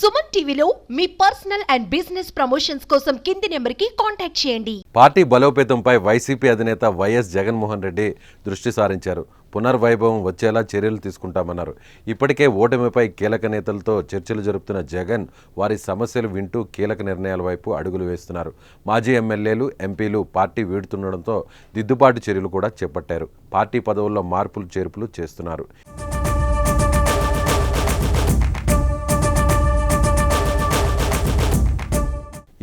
సుమన్ టీవీలో మీ personal and business promotions కోసం కింది నెంబర్కి కాంటాక్ట్ చేయండి. పార్టీ బలోపేతంపై వైసీపీ అధినేత వైఎస్ జగన్మోహన్ రెడ్డి దృష్టి సారించారు. పునర్వైభవం వచ్చేలా చర్యలు తీసుకుంటామన్నారు. ఇప్పటికే ఓటమిపై కీలక నేతలతో చర్చలు జరుపుతున్న జగన్ వారి సమస్యలు వింటూ కీలక నిర్ణయాల వైపు అడుగులు వేస్తున్నారు. మాజీ ఎమ్మెల్యేలు ఎంపీలు పార్టీ వీడుతుండడంతో దిద్దుబాటు చర్యలు కూడా చేపట్టారు. పార్టీ పదవుల్లో మార్పులు చేర్పులు చేస్తున్నారు.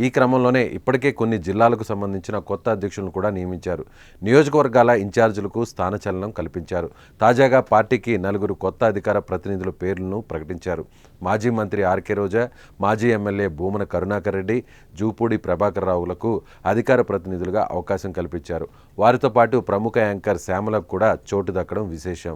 ఈ క్రమంలోనే ఇప్పటికే కొన్ని జిల్లాలకు సంబంధించిన కొత్త అధ్యక్షులను కూడా నియమించారు. నియోజకవర్గాల ఇన్ఛార్జీలకు స్థానచలనం కల్పించారు. తాజాగా పార్టీకి నలుగురు కొత్త అధికార ప్రతినిధుల పేర్లను ప్రకటించారు. మాజీ మంత్రి ఆర్కే రోజా మాజీ ఎమ్మెల్యే భూమన కరుణాకర్ రెడ్డి జూపూడి ప్రభాకర్ రావులకు అధికార ప్రతినిధులుగా అవకాశం కల్పించారు. వారితో పాటు ప్రముఖ యాంకర్ శ్యామలకు కూడా చోటు దక్కడం విశేషం.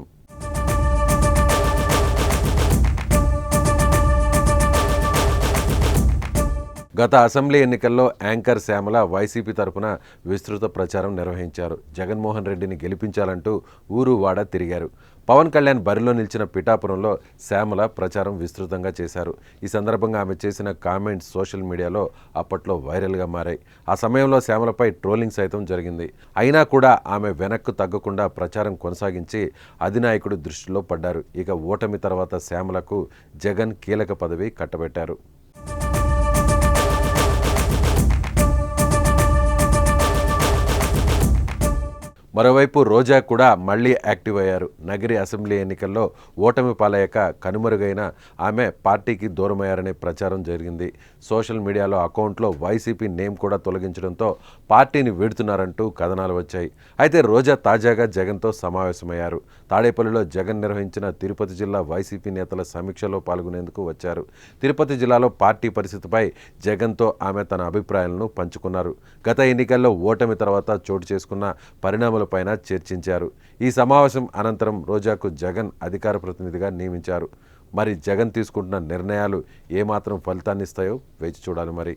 గత అసెంబ్లీ ఎన్నికల్లో యాంకర్ శ్యామల వైసీపీ తరపున విస్తృత ప్రచారం నిర్వహించారు. జగన్మోహన్ రెడ్డిని గెలిపించాలంటూ ఊరు వాడ తిరిగారు. పవన్ కళ్యాణ్ బరిలో నిలిచిన పిఠాపురంలో శ్యామల ప్రచారం విస్తృతంగా చేశారు. ఈ సందర్భంగా ఆమె చేసిన కామెంట్స్ సోషల్ మీడియాలో అప్పట్లో వైరల్గా మారాయి. ఆ సమయంలో శ్యామలపై ట్రోలింగ్ సైతం జరిగింది. అయినా కూడా ఆమె వెనక్కు తగ్గకుండా ప్రచారం కొనసాగించి అధినాయకుడు దృష్టిలో పడ్డారు. ఇక ఓటమి తర్వాత శ్యామలకు జగన్ కీలక పదవి కట్టబెట్టారు. మరోవైపు రోజా కూడా మళ్ళీ యాక్టివ్ అయ్యారు. నగరి అసెంబ్లీ ఎన్నికల్లో ఓటమి పాలయ్యాక కనుమరుగైన ఆమె పార్టీకి దూరమయ్యారనే ప్రచారం జరిగింది. సోషల్ మీడియాలో అకౌంట్లో వైసీపీ నేమ్ కూడా తొలగించడంతో పార్టీని వీడుతున్నారంటూ కథనాలు వచ్చాయి. అయితే రోజా తాజాగా జగన్తో సమావేశమయ్యారు. తాడేపల్లిలో జగన్ నిర్వహించిన తిరుపతి జిల్లా వైసీపీ నేతల సమీక్షలో పాల్గొనేందుకు వచ్చారు. తిరుపతి జిల్లాలో పార్టీ పరిస్థితిపై జగన్తో ఆమె తన అభిప్రాయాలను పంచుకున్నారు. గత ఎన్నికల్లో ఓటమి తర్వాత చోటు చేసుకున్న పైన చర్చించారు. ఈ సమావేశం అనంతరం రోజాకు జగన్ అధికార ప్రతినిధిగా నియమించారు. మరి జగన్ తీసుకుంటున్న నిర్ణయాలు ఏమాత్రం ఫలితాన్నిస్తాయో వేచి చూడాలి మరి.